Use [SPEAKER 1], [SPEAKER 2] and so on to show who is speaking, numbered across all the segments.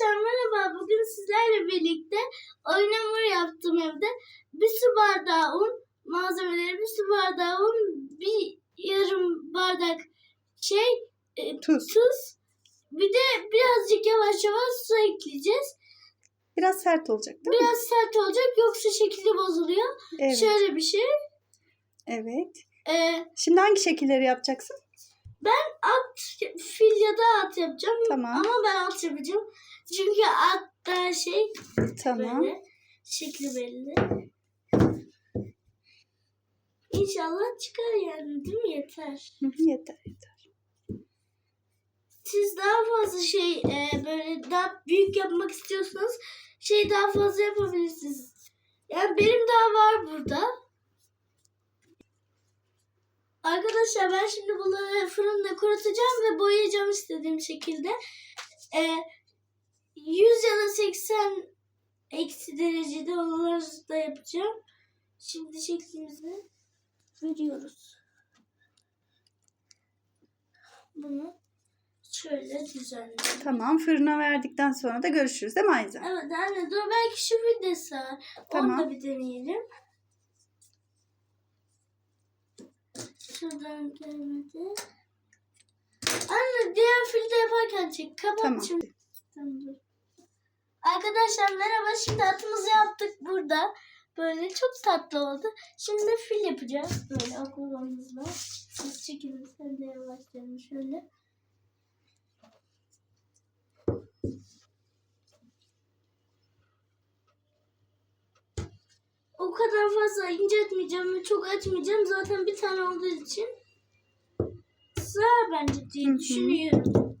[SPEAKER 1] Arkadaşlar merhaba. Bugün sizlerle birlikte oyun hamuru yaptım evde. Bir su bardağı un, malzemeleri bir su bardağı un, bir yarım bardak şey e,
[SPEAKER 2] Tuz.
[SPEAKER 1] tuz. Bir de birazcık yavaş yavaş su ekleyeceğiz.
[SPEAKER 2] Biraz sert olacak değil mi?
[SPEAKER 1] Biraz sert olacak yoksa şekli bozuluyor.
[SPEAKER 2] Evet.
[SPEAKER 1] Şöyle bir şey.
[SPEAKER 2] Evet.
[SPEAKER 1] E,
[SPEAKER 2] Şimdi hangi şekilleri yapacaksın?
[SPEAKER 1] At, fil ya da at yapacağım.
[SPEAKER 2] Tamam.
[SPEAKER 1] Ama ben at yapacağım. Çünkü at daha şey
[SPEAKER 2] Tamam.
[SPEAKER 1] Böyle. Şekli belli. İnşallah çıkar yani değil mi? Yeter.
[SPEAKER 2] Yeter yeter.
[SPEAKER 1] Siz daha fazla şey e, böyle daha büyük yapmak istiyorsanız şey daha fazla yapabilirsiniz. Yani benim daha var burada. Arkadaşlar ben şimdi bunları fırında kurutacağım ve boyayacağım istediğim şekilde. E, 100 ya da 80 eksi derecede onları da yapacağım. Şimdi şeklimizi veriyoruz. Bunu şöyle düzenleyelim.
[SPEAKER 2] Tamam. Fırına verdikten sonra da görüşürüz değil mi Ayza?
[SPEAKER 1] Evet anne dur belki şu bir de sığar.
[SPEAKER 2] Tamam.
[SPEAKER 1] Onu da bir deneyelim. Şuradan gelmedi. Anne diğer filde yaparken çek. Kapat
[SPEAKER 2] Tamam.
[SPEAKER 1] şimdi. Tamam. Arkadaşlar merhaba. Şimdi atımızı yaptık burada. Böyle çok tatlı oldu. Şimdi fil yapacağız. Böyle aklımızla. Siz çekin. Sen de yavaşlayalım şöyle. O kadar fazla inceltmeyeceğim ve çok açmayacağım. Zaten bir tane olduğu için sığar bence diye
[SPEAKER 2] Hı hı.
[SPEAKER 1] düşünüyorum.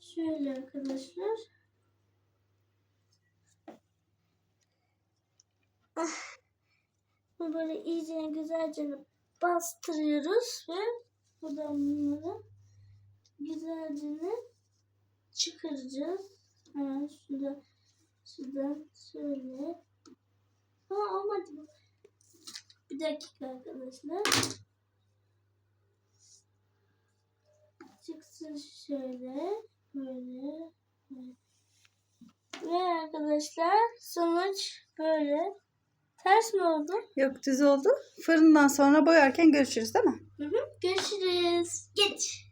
[SPEAKER 1] Şöyle arkadaşlar. Ah. Bu böyle iyice güzelce bastırıyoruz ve buradan bunları güzelce çıkaracağız. Hemen şurada şuradan şöyle Ha olmadı bu. Bir dakika arkadaşlar. Çıksın şöyle. Böyle. böyle. Ve arkadaşlar sonuç böyle. Ters mi oldu?
[SPEAKER 2] Yok düz oldu. Fırından sonra boyarken görüşürüz değil mi?
[SPEAKER 1] Hı hı. Görüşürüz. Geç.